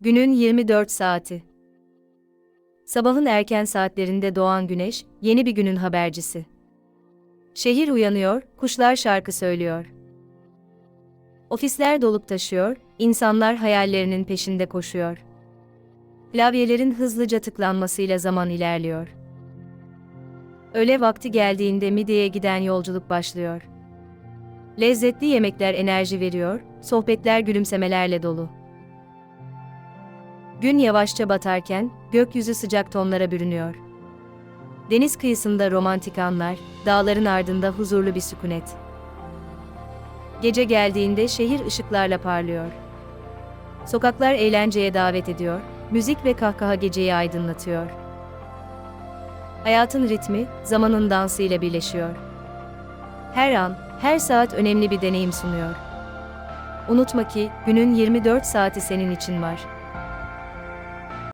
Günün 24 saati. Sabahın erken saatlerinde doğan güneş, yeni bir günün habercisi. Şehir uyanıyor, kuşlar şarkı söylüyor. Ofisler dolup taşıyor, insanlar hayallerinin peşinde koşuyor. Klavyelerin hızlıca tıklanmasıyla zaman ilerliyor. Öğle vakti geldiğinde midyeye giden yolculuk başlıyor. Lezzetli yemekler enerji veriyor, sohbetler gülümsemelerle dolu. Gün yavaşça batarken gökyüzü sıcak tonlara bürünüyor. Deniz kıyısında romantik anlar, dağların ardında huzurlu bir sükunet. Gece geldiğinde şehir ışıklarla parlıyor. Sokaklar eğlenceye davet ediyor, müzik ve kahkaha geceyi aydınlatıyor. Hayatın ritmi, zamanın dansıyla birleşiyor. Her an, her saat önemli bir deneyim sunuyor. Unutma ki, günün 24 saati senin için var.